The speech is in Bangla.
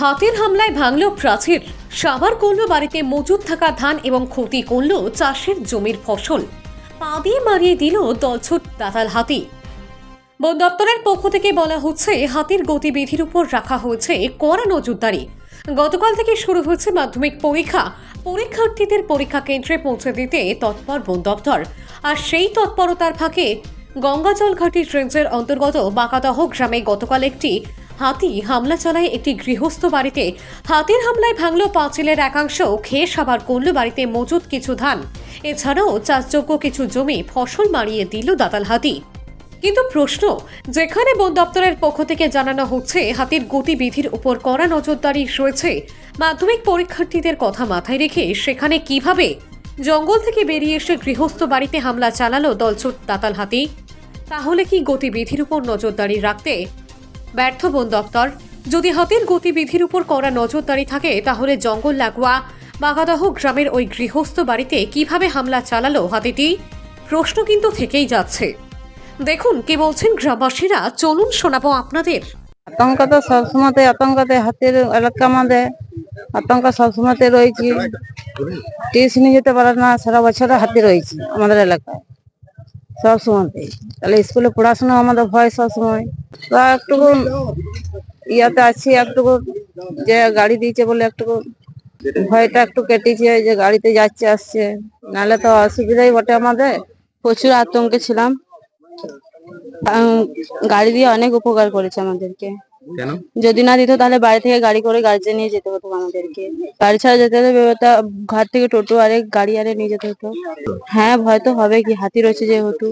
হাতির হামলায় ভাঙল প্রাচীর। সাভার করল বাড়িতে মজুদ থাকা ধান এবং ক্ষতি করল চাষের জমির ফসল। পা দিয়ে মারিয়ে দিল দলছুট দাতাল হাতি। বন দপ্তরের পক্ষ থেকে বলা হচ্ছে, হাতির গতিবিধির উপর রাখা হয়েছে কড়া নজরদারি। গতকাল থেকে শুরু হয়েছে মাধ্যমিক পরীক্ষা। পরীক্ষার্থীদের পরীক্ষা কেন্দ্রে পৌঁছে দিতে তৎপর বন দপ্তর। আর সেই তৎপরতার ফাঁকে গঙ্গাজল ঘাটি রেঞ্জের অন্তর্গত বাঁকাদহ গ্রামে গতকাল একটি হাতি হামলা চালায় একটি গৃহস্থ বাড়িতে। হাতির হামলায় ভাঙল পাঁচিলের একাংশ। খেয়ে সাবার করল বাড়িতে মজুদ কিছু ধান। এছাড়াও চাষযোগ্য কিছু জমি ফসল মারিয়ে দিল দাতাল হাতি। কিন্তু প্রশ্ন, যেখানে বন দপ্তরের পক্ষ থেকে জানানো হচ্ছে হাতির গতিবিধির উপর কড়া নজরদারি রয়েছে, মাধ্যমিক পরীক্ষার্থীদের কথা মাথায় রেখে সেখানে কীভাবে জঙ্গল থেকে বেরিয়ে এসে গৃহস্থ বাড়িতে হামলা চালালো দলছুট দাতাল হাতি? তাহলে কি গতিবিধির উপর নজরদারি রাখতে ব্যর্থ বন দপ্তর। যদি হাতির গতিবিধির উপর কড়া নজরদারি থাকে, তাহলে জঙ্গল লাগোয়া বাগাদহ গ্রামের ওই গৃহস্থ বাড়িতে কীভাবে হামলা চালালো হাতিটি? প্রশ্ন কিন্তু থেকেই যাচ্ছে। দেখুন, কি বলছেন গ্রামবাসীরা, চলুন শোনাবো আপনাদের। আতঙ্ক তো সবসময়তে আতঙ্কতে হাতের এলাকা আমাদের আতঙ্ক সবসময়তে রয়েছে। টিউশনি যেতে পারে না, সারা বছর হাতে রয়েছে আমাদের এলাকায়। সব সময়তে তাহলে স্কুলে পড়াশোনা আমাদের ভয় সবসময়। তো একটুকু ইয়াতে আছি একটুকু যে গাড়ি দিয়েছে বলে একটুকু ভয়টা একটু কেটেছে যে গাড়িতে যাচ্ছে আসছে। নাহলে তো অসুবিধাই বটে আমাদের। প্রচুর আতঙ্কে ছিলাম। গাড়ি দিয়ে অনেক উপকার করেছে আমাদেরকে। যদি না দিত তাহলে বাড়ি থেকে গাড়ি করে গার্জেন নিয়ে যেতে হতো আমাদেরকে। গাড়ি ছাড়া যেতে হতো ঘর থেকে টোটো আরে গাড়ি আরে নিয়ে যেতে হতো। হ্যাঁ ভয় তো হবে কি হাতি রয়েছে যেহেতু।